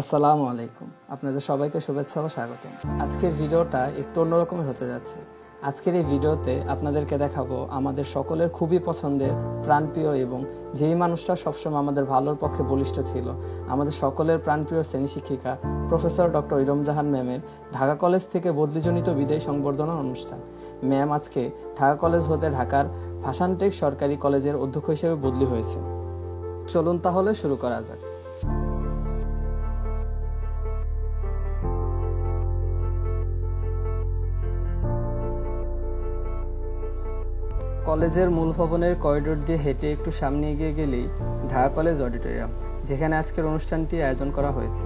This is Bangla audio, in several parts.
আসসালামু আলাইকুম। আপনাদের সবাইকে শুভেচ্ছা ও স্বাগত আজকের ভিডিওটা একটু অন্যরকমের হতে যাচ্ছে। আজকের এই ভিডিওতে আপনাদেরকে দেখাবো আমাদের সকলের খুবই পছন্দের, প্রাণপ্রিয় এবং যেই মানুষটা সবসময় আমাদের ভালোর পক্ষে বলিষ্ঠ ছিল, আমাদের সকলের প্রাণপ্রিয় শ্রেণি শিক্ষিকা প্রফেসর ডক্টর ইরম জাহান ম্যামের ঢাকা কলেজ থেকে বদলিজনিত বিদায় সংবর্ধনা অনুষ্ঠান। ম্যাম আজকে ঢাকা কলেজ হতে ঢাকার ভাষানটেক সরকারি কলেজের অধ্যক্ষ হিসেবে বদলি হয়েছে চলুন তাহলে শুরু করা যাক। কলেজের মূল ভবনের করিডোর দিয়ে হেঁটে একটু সামনে এগিয়ে গেলেই ঢাকা কলেজ অডিটোরিয়াম, যেখানে আজকের অনুষ্ঠানটি আয়োজন করা হয়েছে।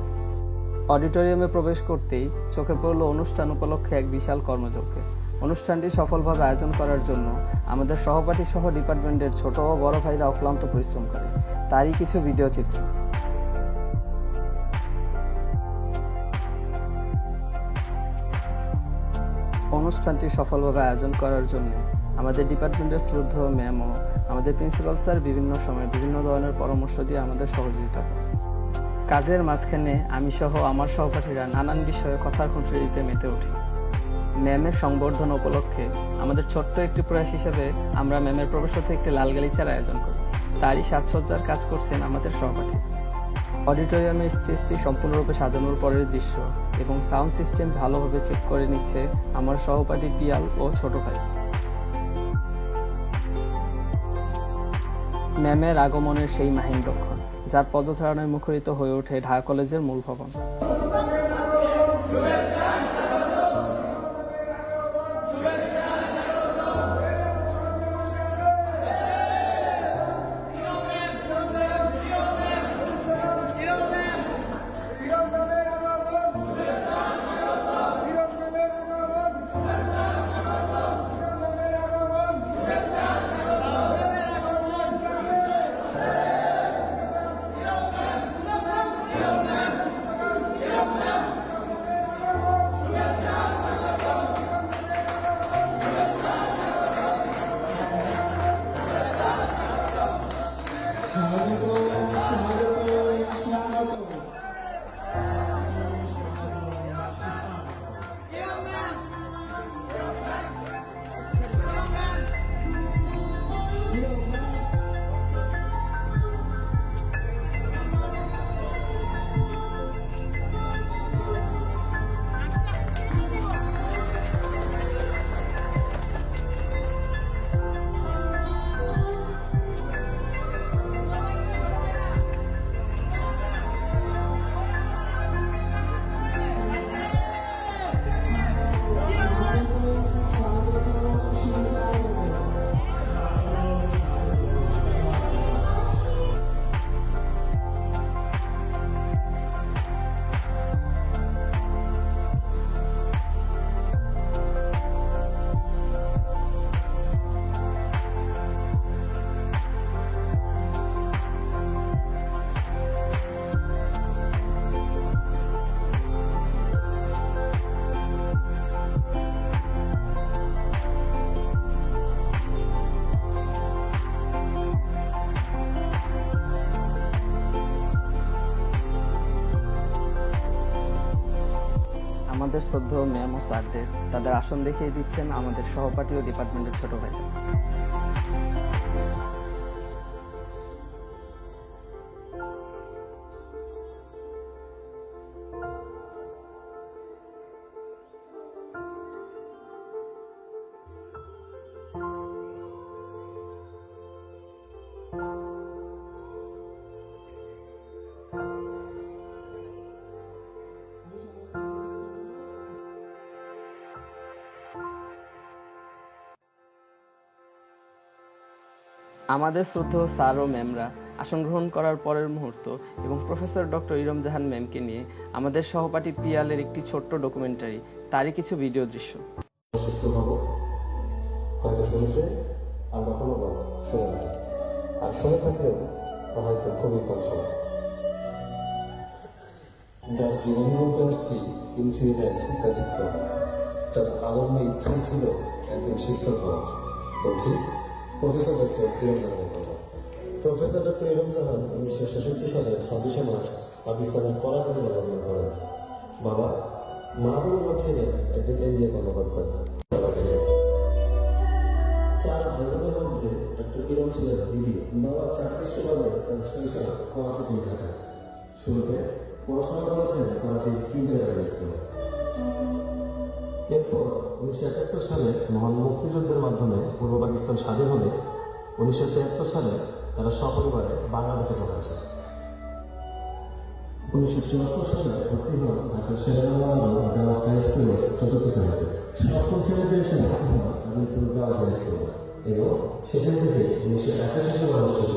অডিটোরিয়ামে প্রবেশ করতেই চোখে পড়ল অনুষ্ঠান উপলক্ষে এক বিশাল কর্মযজ্ঞে। অনুষ্ঠানটি সফলভাবে আয়োজন করার জন্য আমাদের সহপাঠী সহ ডিপার্টমেন্টের ছোট ও বড় ভাইরা অক্লান্ত পরিশ্রম করে। তারই কিছু ভিডিও চিত্র। অনুষ্ঠানটি সফলভাবে আয়োজন করার জন্য আমাদের ডিপার্টমেন্টের শ্রদ্ধেয় ম্যাম ও আমাদের প্রিন্সিপাল স্যার বিভিন্ন সময় বিভিন্ন ধরনের পরামর্শ দিয়ে আমাদের সহযোগিতা করে কাজের মাঝখানে আমি সহ আমার সহপাঠীরা নানান বিষয়ে কথার খুঁটিতে মেতে উঠি। ম্যামের সংবর্ধনা উপলক্ষে আমাদের ছোট্ট একটি প্রয়াস হিসেবে আমরা ম্যামের প্রবেশতে একটি লাল গালিচার আয়োজন করি। তারই সাজসজ্জার কাজ করছেন আমাদের সহপাঠী। অডিটোরিয়ামের স্টেজটি সম্পূর্ণরূপে সাজানোর পরের দৃশ্য এবং সাউন্ড সিস্টেম ভালোভাবে চেক করে নিচ্ছে আমার সহপাঠী পিয়াল ও ছোট ভাই। ম্যামের আগমনের সেই মাহিন লক্ষণ যার পদচারণায় মুখরিত হয়ে ওঠে ঢাকা কলেজের মূল ভবন। আমাদের শ্রদ্ধেয় ম্যাম ও স্যারদের তাদের আসন দেখিয়ে দিচ্ছেন আমাদের সহপাঠী ও ডিপার্টমেন্টের ছোট ভাই আমাদের শ্রদ্ধেয় স্যার ও ম্যামরা আসন গ্রহণ করার পরের মুহূর্ত এবং প্রফেসর ডক্টর ইরম জাহান ম্যামকে নিয়ে আমাদের সহপাঠী পিয়ালের একটি ছোট্ট ডকুমেন্টারি, তারই কিছু ভিডিও দৃশ্য। যার জীবন আসছি, তিনি ছিলেন শিক্ষাদিত্য। যার ইচ্ছাই ছিল, একজন শিক্ষক হওয়া। বলছি প্রফেসর ডক্টর কিরণ কথা প্রফেসর ডক্টর ইরম জাহান উনিশশো ছেষট্টি সালের ছাব্বিশে মার্চ পাকিস্তানের করাচিতে জন্মগ্রহণ করেন। বাবা মাহবুবুল্লাহ ছিলেন একজন এনজিও কর্মকর্তা। চার মধ্যে ছিলেন দিদি। বাবা চাকরির সুবাদে কাটান। শুরুতে পড়াশোনা করেছেন করাচির কিন্ডারগার্টেন স্কুলে। এরপর উনিশশো একাত্তর সালে মহান মুক্তিযুদ্ধের মাধ্যমে পূর্ব পাকিস্তান স্বাধীন হলে উনিশশো তিয়াত্তর সালে তারা সপরিবারে বাংলাদেশে চলে আসে। উনিশশো চুয়াত্তর সালে ভর্তি হন ঢাকার শেরাবাংলা গার্লস স্কুলে চতুর্থ শ্রেণীতে। সপ্তম শ্রেণীতে এসে ভর্তি এবং সেখান থেকে উনিশশো একাশি সালে অনুষ্ঠিত।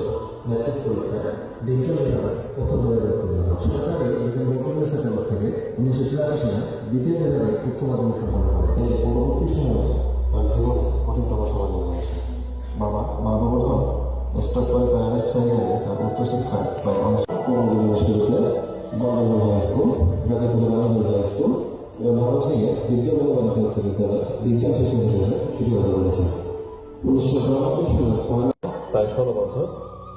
ম্যাট্রিক পরীক্ষায় বিজ্ঞান বিভাগে প্রথম উত্তীর্ণ হন সরকারি এবং রেকগনাইজ চ্যালেঞ্জ থেকে উনিশশো চুরাশি সালে দ্বিতীয় বিভাগে উচ্চ মাধ্যমিক সম্পন্ন করেন এর পরবর্তী সময়ে তার জীবনে কঠিনতম নিয়ে আসে বাবা বাবা বলুন স্টক করে প্যারাডাইস ট্রেনিংয়ে তার উচ্চশিক্ষা প্রায় অংশ কর্মজীবনের শুরুতে government high school Gazipur government high school এবং ময়মনসিংহে বিজ্ঞান অনুবাদ উচ্চ বিদ্যালয় বিজ্ঞান শিশু হিসেবে শিক্ষকতা করেছে। উনিশশো চুরানব্বই সালে প্রায় ষোলো বছর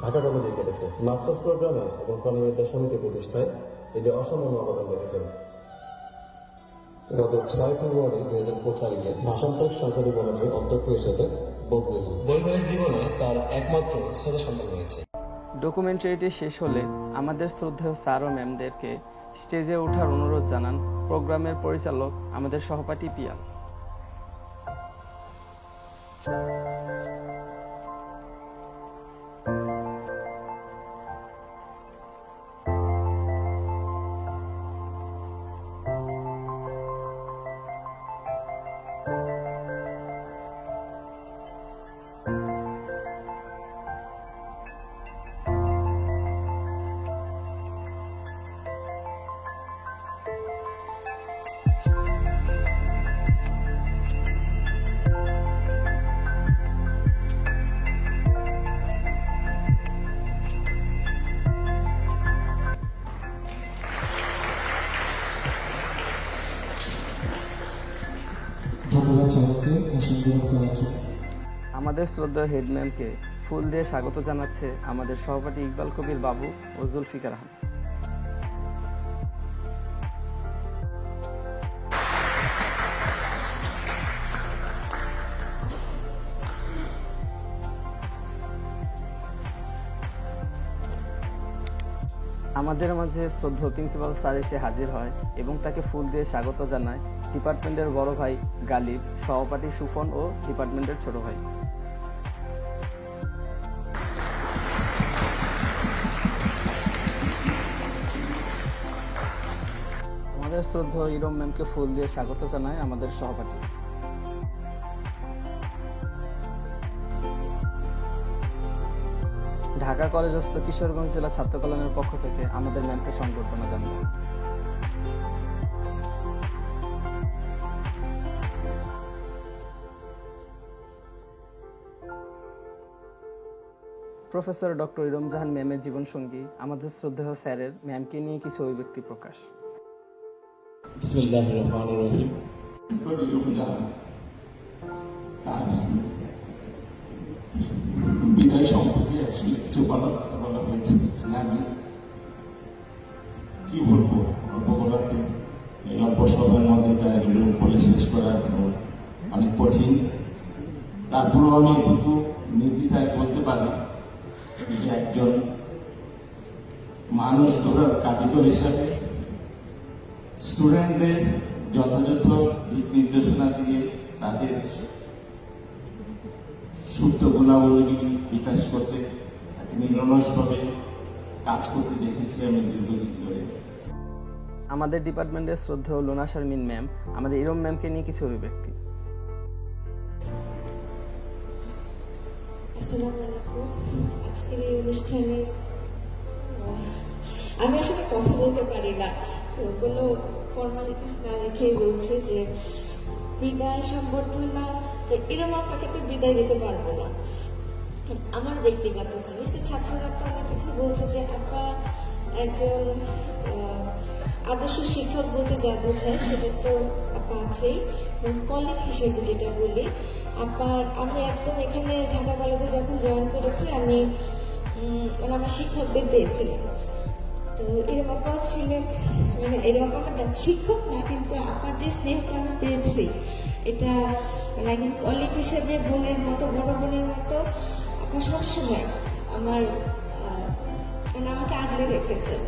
ঢাকা কলেজে কেটেছে। মাস্টার্স প্রোগ্রামে এবং কর্মবিদ্যা সমিতি প্রতিষ্ঠায় তিনি অসামান্য অবদান রেখেছেন। গত ছয় ফেব্রুয়ারি দুই হাজার পঁচিশ তারিখে ভাষান্তর সরকারি কলেজে অধ্যক্ষ হিসেবে বদলি বৈবাহিক জীবনে তার একমাত্র ছেলে সন্তান রয়েছে। ডকুমেন্টারিটি শেষ হলে আমাদের শ্রদ্ধেয় স্যার ও ম্যামদেরকে স্টেজে ওঠার অনুরোধ জানান প্রোগ্রামের পরিচালক আমাদের সহপাঠী পিয়াল। আমাদের শ্রদ্ধা হেডম্যানকে ফুল দিয়ে স্বাগত জানাচ্ছে আমাদের সহপাঠী ইকবাল কবির বাবু ও জুলফিকার আহমেদ। আমাদের মাঝে শ্রদ্ধ প্রিন্সিপাল স্যার এসে হাজির হয় এবং তাকে ফুল দিয়ে স্বাগত জানায় ডিপার্টমেন্টের বড় ভাই গালিব, সহপাঠী সুফন ও ডিপার্টমেন্টের ছোট ভাই। আমাদের শ্রদ্ধ ইরম ম্যামকে ফুল দিয়ে স্বাগত জানায় আমাদের সহপাঠী। ঢাকা কলেজস্থ কিশোরগঞ্জ জেলা ছাত্র কল্যাণের পক্ষ থেকে আমাদের ম্যামকে সংবর্ধনা হয়। প্রফেসর ডক্টর ইরম জাহান ম্যামের জীবনসঙ্গী আমাদের শ্রদ্ধেয় স্যারের ম্যামকে নিয়ে কিছু অভিব্যক্তি প্রকাশ। বিসমিল্লাহ রহমান রহিম। আর বিদায় সম্পর্কে আসলে কিছু কথা বলা হয়েছে আমি কি বলব অল্প বলাতে এই অল্প সময়ের মধ্যে তার এগুলো বলে শেষ করা অনেক কঠিন তারপরেও আমি এটুকু নির্দ্বিধায় বলতে পারি যে একজন মানুষ গড়ার কারিগর হিসাবে স্টুডেন্টদের যথাযথ দিক নির্দেশনা দিয়ে তাদের সুপ্ত গুণাবলী বিকাশ করতে তাকে নিরলসভাবে কাজ করতে দেখেছি আমি দীর্ঘদিন ধরে। আমাদের ডিপার্টমেন্টের শ্রদ্ধেয় লোনা শারমিন ম্যাম আমাদের ইরম ম্যামকে নিয়ে কিছু অভিব্যক্তি। আজকের এই অনুষ্ঠানে আমি আসলে কথা বলতে পারি না। তো কোনো ফর্মালিটিস না রেখেই বলছি যে বিদায় সম্বর্ধনা তো এরম আপাকে তো বিদায় দিতে পারব না। আমার ব্যক্তিগত জিনিস, তো ছাত্ররা তো অনেক কিছু বলছে যে আপা একজন আদর্শ শিক্ষক বলতে যা বোঝায় সেটা তো আপা আছেই। কলিগ হিসেবে যেটা বলি আপার আমি একদম এখানে ঢাকা কলেজে যখন জয়েন করেছি, আমি মানে আমার শিক্ষকদের পেয়েছিলাম। তো এরম আপা ছিলেন মানে এরম আপা আমার শিক্ষক না, কিন্তু আপার যে স্নেহটা আমি পেয়েছি এটা মানে একজন কলিগ হিসেবে বোনের মতো বড় বোনের মতো আপা সবসময় আমার মানে আমাকে আগলে রেখেছেন।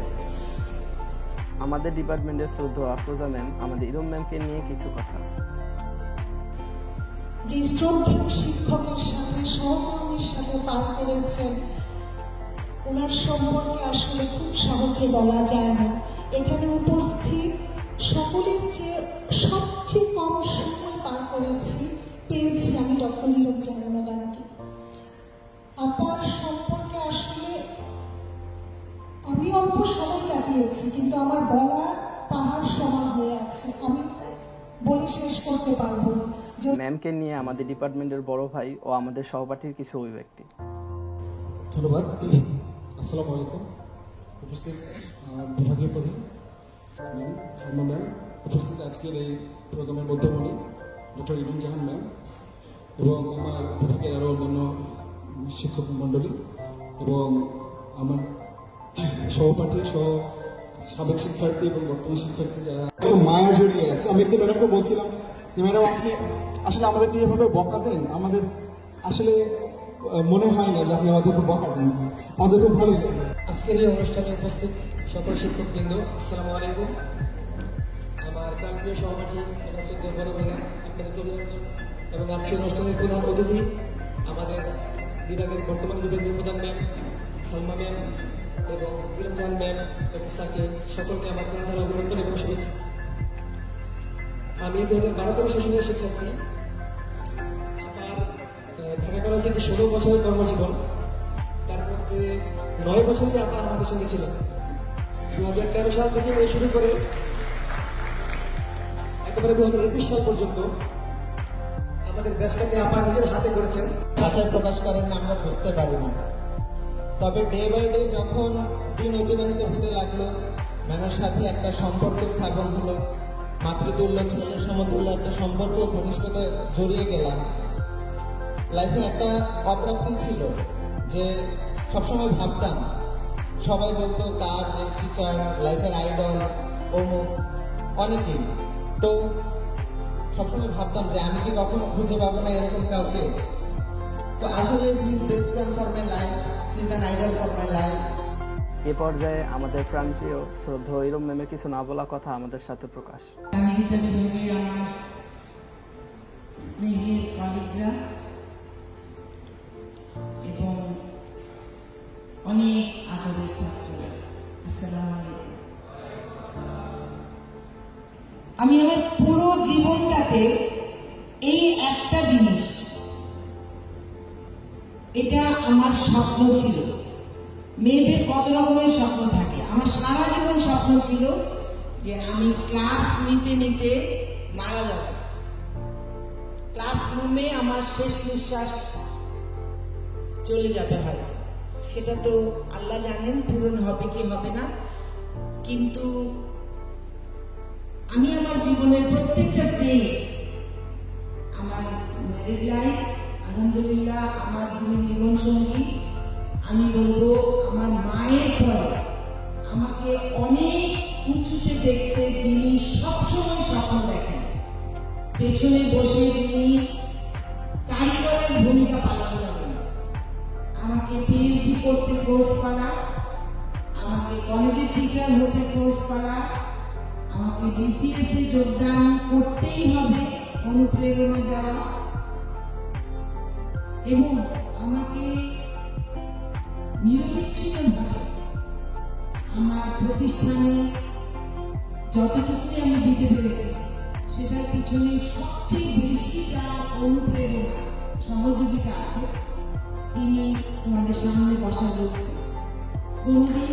আমাদের ডিপার্টমেন্টের শ্রদ্ধ আফরোজা ম্যাম আমাদের ইরম ম্যামকে নিয়ে কিছু কথা। যে শ্রদ্ধেয় শিক্ষকের সাথে সহকর্মীর সাথে পার করেছেন ওনার সম্পর্কে আসলে খুব সহজে বলা যায় না। এখানে উপস্থিত সকলের চেয়ে সবচেয়ে কম সময় পার করেছি পেয়েছি আমি ডক্টর নীরব জানা ম্যাডামকে আপার সম্পর্কে আসলে আমি অল্প সময় কাটিয়েছি কিন্তু আমার বলা পাহাড় সমান হয়ে আছে। আমি বলে শেষ করতে পারব না। ম্যামকে নিয়ে আমাদের ডিপার্টমেন্টের বড় ভাই ও আমাদের সহপাঠীর কিছু অভিব্যক্তি। ধন্যবাদ। আসসালামু আলাইকুম। উপস্থিত বিভাগীয় প্রধান ম্যাম সালমা ম্যাম উপস্থিত আজকের এই প্রোগ্রামের মধ্যমণি। ডক্টর ইলুম জাহান ম্যাম এবং আমার বিভাগের আরও অন্যান্য শিক্ষক মণ্ডলী এবং আমার সহপাঠী সহ সাবেক শিক্ষার্থী এবং বর্তমান শিক্ষার্থী যারা মায়া জড়িয়ে আছে। আমি একটু ম্যাডামকে বলছিলাম যে ম্যাডাম আপনি আসলে আমাদেরকে যেভাবে বকা দেন? আমাদের আসলে মনে হয় না যে আপনি আমাদেরকে বকা দেন। আমাদের খুব ভালো লাগে। আজকের এই অনুষ্ঠানে উপস্থিত সকল শিক্ষক শিক্ষকবৃন্দ আসসালামু আলাইকুম। আমার প্রাণপ্রিয় সহপাঠী বড় অভিনন্দন এবং আজকের অনুষ্ঠানের প্রধান অতিথি আমাদের বিভাগের বর্তমান বিভাগীয় প্রধান ম্যাম, সালমা ম্যাম এবং ইরমজান ম্যাম এবং সাকে সকলকে আমার প্রাণের অভিনন্দন এবং শুভেচ্ছা। আমি দু হাজার বারো তেরো সেশনের শিক্ষার্থী। আমার ঢাকা কলেজের যে ষোলো বছরের কর্মজীবন। তার মধ্যে নয় বছরই আপা আমাদের সঙ্গে ছিল দু হাজার তেরো সাল থেকে শুরু করে একেবারে দু হাজার একুশ সাল পর্যন্ত আমাদের দেশটাকে আপা নিজের হাতে করেছেন। ভাষায় প্রকাশ করেন, আমরা বুঝতে পারি না। তবে ডে বাই ডে যখন দিন অতিবাহিত হতে লাগল ম্যামের সাথে একটা সম্পর্ক স্থাপন হলো, মাতৃতুল্য ছেলের সমতুল্য একটা সম্পর্ক, ঘনিষ্ঠতা জড়িয়ে গেলাম। লাইফে একটা অপ্রাপ্তি ছিল যে সবসময় ভাবতাম, সবাই বলতো তার লাইফের আইডল অমুক, অনেকেই। তো সবসময় ভাবতাম যে আমি কি কখনো খুঁজে পাবো না এরকম কাউকে। তো আসলে she is best friend for my life she is an idol for my life এ পর্যায়ে আমাদের প্রাণপ্রিয় শ্রদ্ধ ইরম ম্যামের কিছু না বলা কথা আমাদের সাথে প্রকাশ। শেষ নিঃশ্বাস চলে যাবে হয়তো সেটা তো আল্লাহ জানেন, পূরণ হবে কি হবে না। কিন্তু আমি আমার জীবনের প্রত্যেকটা ফেজ আমার ম্যারিড লাইফ আলহামদুলিল্লাহ, আমার যিনি জীবন সঙ্গী আমি বলব আমার মায়ের পরে আমাকে অনেক উঁচুতে দেখতে যিনি সবসময় স্বপ্ন দেখেন। পেছনে বসে যিনি টিচার হতে ফোর্স করা, আমাকে বিসিএস এ যোগদান করতেই হবে, অনুপ্রেরণা দেওয়া। এবং আমাকে নিরবিচ্ছিন্নভাবে আমার প্রতিষ্ঠানে যতটুকুই আমি দিতে পেরেছি, সেটার পিছনে সবচেয়ে বেশি তার অনুপ্রেরণা, সহযোগিতা আছে, তিনি তোমাদের সামনে বসা লোক কোনোদিন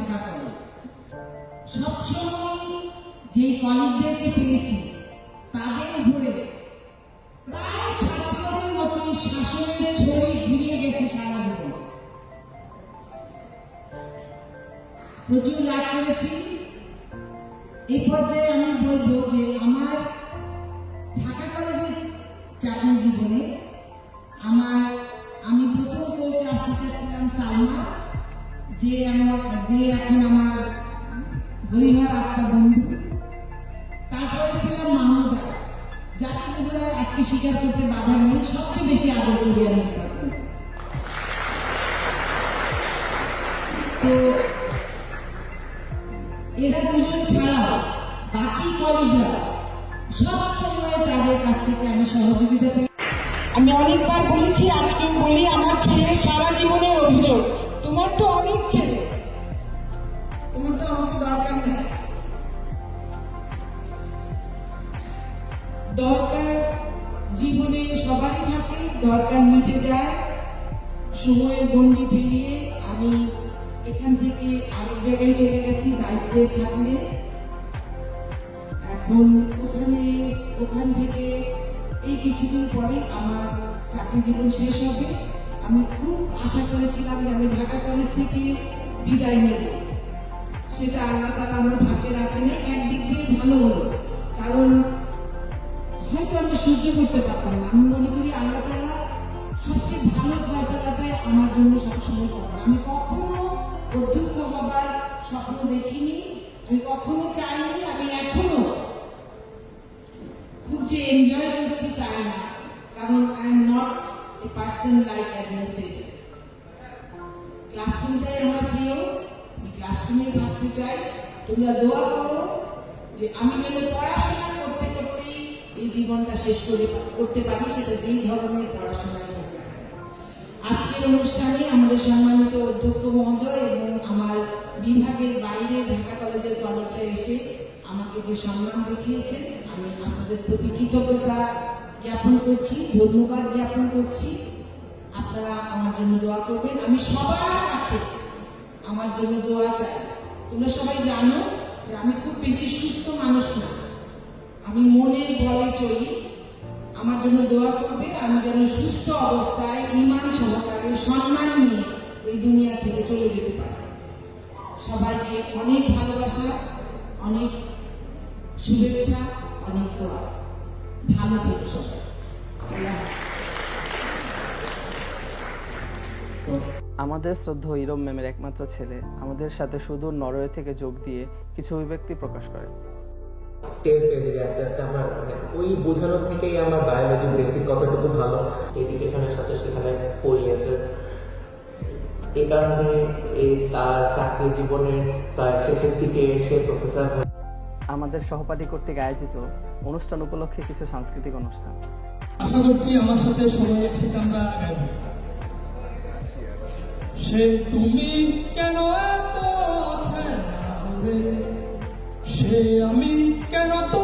লাভ করেছি। এই পর্যায়ে আমি বলব যে আমার ঢাকা কলেজের চাকরি জীবনে আমার, আমি প্রথম ক্লাস টিচার ছিলাম সালমা, যে আমার, যে এখন দরকার জীবনে সবারই থাকে, দরকার মিটে যায়। সময়ের গণ্ডি পেরিয়ে আমি এখান থেকে আরেক জায়গায় চলে গেছি দায়িত্বের খাতিরে এখন ওখানে, ওখান থেকে এই কিছুদিন পরে আমার চাকরি জীবন শেষ হবে। আমি খুব আশা করেছিলাম যে আমি ঢাকা কলেজ থেকে বিদায় নেব। সেটা আল্লাহ তালা আমার ভাগ্যে রাখেনি, একদিক দিয়ে ভালো হলো। কারণ সহ্য করতে পারতাম না। আমি মনে করি আল্লাহ তালা সবচেয়ে ভালো ফয়সালাটা আমার জন্য সবসময় করেন। আমি কখনো অধ্যক্ষ হবার স্বপ্ন দেখিনি। আমি কখনো চাইনি, আমি এখনও খুব যে এনজয় করছি তাই না? কারণ I am not a person like administrator ক্লাসরুমটাই আমার প্রিয়। আমি ক্লাসরুমে থাকতে চাই। তোমরা দোয়া করো যে আমি যেন পড়াশোনা এই জীবনটা শেষ করে করতে পারি, সেটা যেই ধরনের পড়াশোনাই হোক আজকের অনুষ্ঠানে আমাদের সম্মানিত অধ্যক্ষ মহোদয় এবং আমার বিভাগের বাইরে ঢাকা কলেজের কলেজে এসে আমাকে যে সম্মান দেখিয়েছেন, আমি আপনাদের প্রতি কৃতজ্ঞতা জ্ঞাপন করছি, ধন্যবাদ জ্ঞাপন করছি। আপনারা আমার জন্য দোয়া করবেন। আমি সবার কাছে আমার জন্য দোয়া চাই। তোমরা সবাই জানো আমি খুব বেশি সুস্থ মানুষ না। আমি মনের বলে চলি। আমার জন্য দোয়া করবে, আমি যেন সুস্থ অবস্থায় ইমান সহকারে সম্মান নিয়ে এই দুনিয়া থেকে চলে যেতে পারি। সবাইকে অনেক ভালোবাসা, অনেক শুভেচ্ছা, অনেক দোয়া। ভালো থেকো সবাই। আমাদের শ্রদ্ধ ইরম ম্যামের একমাত্র ছেলে। আমাদের সাথে শুধু নরওয়ে থেকে যোগ দিয়ে কিছু অভিব্যক্তি প্রকাশ করে টের পেয়েছি যে আস্তে আস্তে আমার মানে ওই বোঝানো থেকেই আমার বায়োলজি বেসিক কতটুকু ভালো। এডুকেশনের সাথে সেখানে পড়িয়েছে এই কারণে এই তার চাকরি জীবনের প্রায় শেষের দিকে সে প্রফেসর আমাদের সহপাঠী কর্তৃক আয়োজিত অনুষ্ঠান উপলক্ষে কিছু সাংস্কৃতিক অনুষ্ঠান। আশা করছি আমার সাথে সবাই একসাথে আমরা সে তুমি কেন এত সে আমি কেন তোমাকে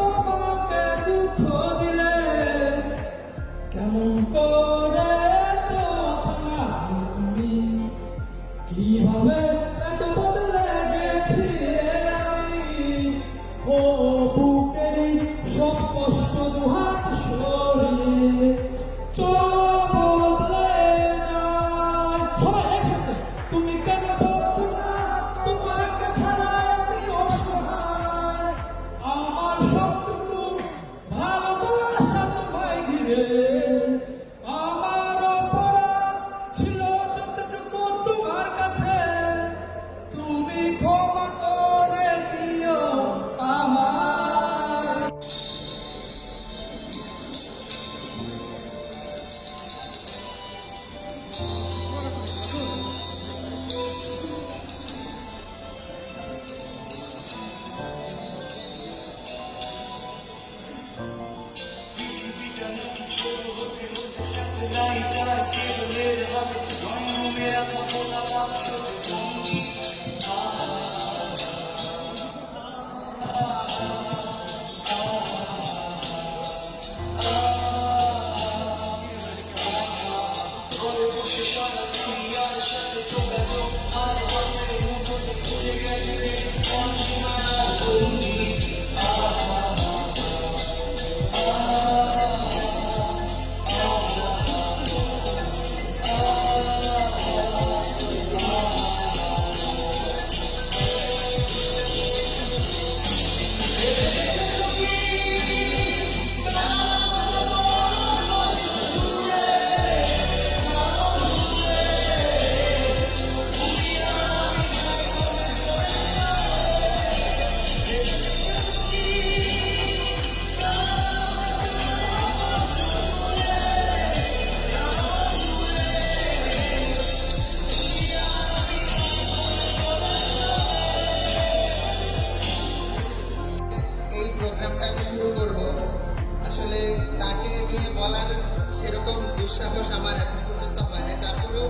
সেরকম দুঃসাহস আমার এখন পর্যন্ত হয়নি। তারপরেও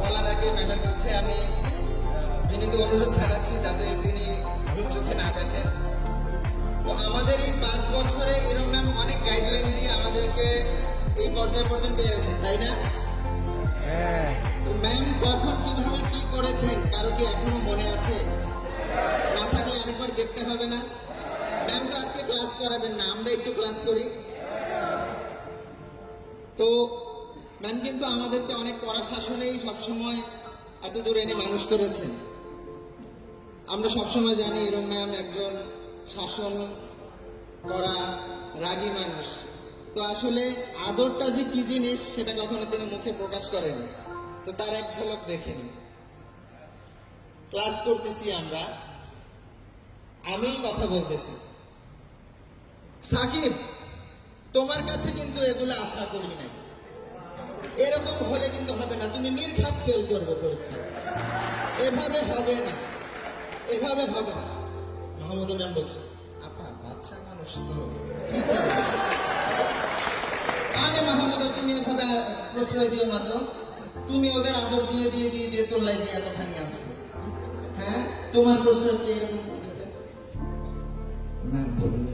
বলার আগে ম্যামের কাছে আমি বিনীত অনুরোধ জানাচ্ছি যাতে তিনি ভুল চোখে না দেখেন। তো আমাদের এই পাঁচ বছরে এরম ম্যাম অনেক গাইডলাইন দিয়ে আমাদেরকে এই পর্যায় পর্যন্ত এনেছেন তাই না? তো ম্যাম কখন কীভাবে কি করেছেন কারও কি এখনও মনে আছে? না থাকলে আরেকবার দেখতে হবে না। ম্যাম তো আজকে ক্লাস করাবেন না আমরা একটু ক্লাস করি। তো ম্যাম কিন্তু আমাদেরকে অনেক কড়া শাসনেই সবসময় এত দূর এনে মানুষ করেছেন। আমরা সবসময় জানি এরম ম্যাম একজন শাসন করা রাগী মানুষ। তো আসলে আদরটা যে কি জিনিস সেটা কখনো তিনি মুখে প্রকাশ করেনি তো তার এক ঝলক দেখেনি ক্লাস করতেছি আমরা। আমি কথা বলতেছি। সাকিব তোমার কাছে কিন্তু এগুলো আশা করি নাই। এরকম হলে কিন্তু হবে না। তুমি নির্ঘাত ফেল করবে পরীক্ষা। এভাবে হবে না। এভাবে হবে না। মোহাম্মদ ম্যাম বলছে, আপা, বাচ্চা মানুষ তো। কি আরে মাহমুদ, তুমি এভাবে প্রশ্রয় দিও না তো। তুমি ওদের আদর দিয়ে দিয়ে দিয়ে দিয়ে তোর লাইফে এতখানি আনছো হ্যাঁ? তোমার প্রশ্রয় কি এরকম ম্যাম গেছে।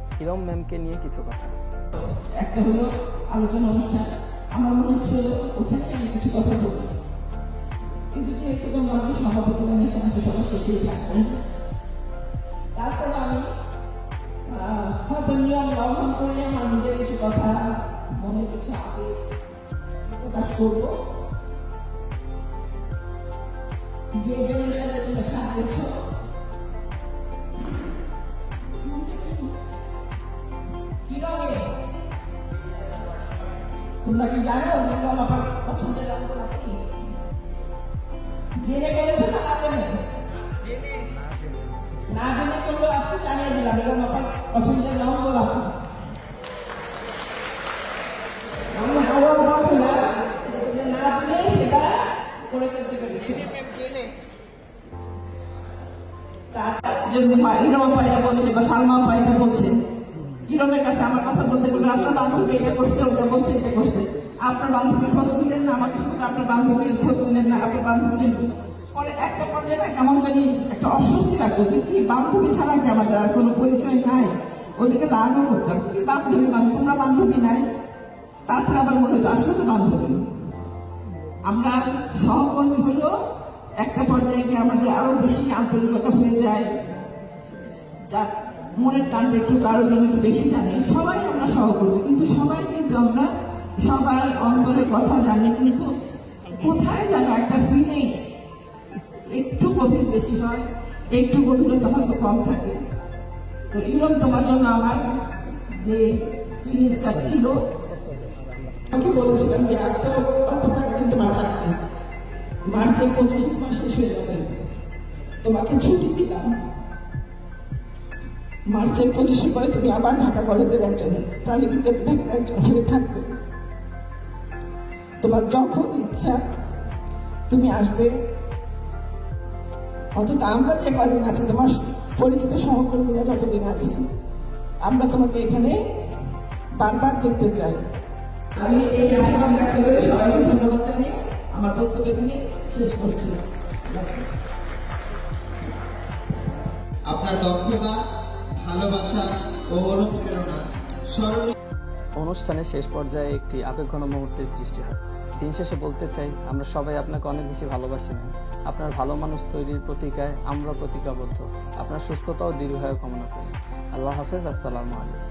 হিরম ম্যামকে নিয়ে কিছু কথা? একটা হলো আলোচনা অনুষ্ঠান। আমার মনে হচ্ছিল ওখানে আমি কিছু কথা কিন্তু সভাপতি বানিয়েছেন আমি হয়তো নিয়ম লঙ্ঘন আমার নিজের কিছু কথা মনে কিছু আবেগ প্রকাশ করব। যে বেনিয়ারে তোমরা তোমরা কি জানো রং আমার পছন্দের রঙ কি? জেনে বলেছ না না জেনে? না জেনে করল আজকে জানিয়ে দিলাম এরকম আমার পছন্দের রঙ গোলাপ আমি হাওয়া বলব না না জেনে সেটা করে ফেলতে পেরেছ। তার যে পাইটা বলছে বা সালমা পাইটা বলছে ইরমের কাছে আমার কথা বলতে গেলে আপনার বান্ধবী এটা করছে, ওটা বলছে, এটা করছে। আপনার বান্ধবীর খোঁজ নিলেন না শুধু আপনার বান্ধবীর খোঁজ নিলেন না, আপনার বান্ধবীর পরে একটা পর্যায়ে না কেমন জানি একটা অস্বস্তি লাগতো যে কি বান্ধবী ছাড়া কি আমাদের আর কোনো পরিচয় নাই। ওদেরকে রাগও করতাম কি বান্ধবী মানে? তোমরা বান্ধবী নাই? তারপর আবার মনে হতো আসলে তো বান্ধবী। আমরা সহকর্মী হলো, একটা পর্যায়ে গিয়ে আমাদের আরও বেশি আন্তরিকতা হয়ে যায়। যা মনের টানটা একটু কারও জন্য একটু বেশি জানি সবাই আমরা সহকর্মী, কিন্তু সবাই কিন্তু আমরা সবার অন্তরের কথা জানি, কিন্তু কোথায় যেন একটা ফিলিংস একটু গভীর বেশি হয়, একটু গভীরতা হয়তো কম থাকে। তো এরকম তোমার জন্য আমার যে ফিলিংসটা ছিল আমাকে বলেছিলাম যে এত অল্প কিন্তু নেই মার্চের পঁচিশ মাস শেষ হয়ে যাবে। তোমাকে ছুটি দিলাম। মার্চের পঁচিশে পরে তুমি আবার ঢাকা কলেজের একজন প্রাণীবিদ্যা বিভাগের একজন হয়ে থাকবে। তোমার যখন ইচ্ছা, তুমি আসবে। অন্তত আমরা যে কদিন আছি, তোমার পরিচিত সহকর্মীরা যতদিন আছি, আমরা তোমাকে এখানে বারবার দেখতে চাই। আমি এই আশীর্বাদ ব্যক্ত করে সবাইকে ধন্যবাদ আমার বক্তব্য এখানে শেষ করছি। আপনার দক্ষতা অনুষ্ঠানের শেষ পর্যায়ে একটি আবেগঘন মুহূর্তের সৃষ্টি হয়। দিন শেষে বলতে চাই, আমরা সবাই আপনাকে অনেক বেশি ভালোবাসি। আপনার ভালো মানুষ তৈরির প্রতিকায় আমরা প্রতিজ্ঞাবদ্ধ। আপনার সুস্থতা ও দীর্ঘায়ু কামনা করি। আল্লাহ হাফেজ, আসসালামু আলাইকুম।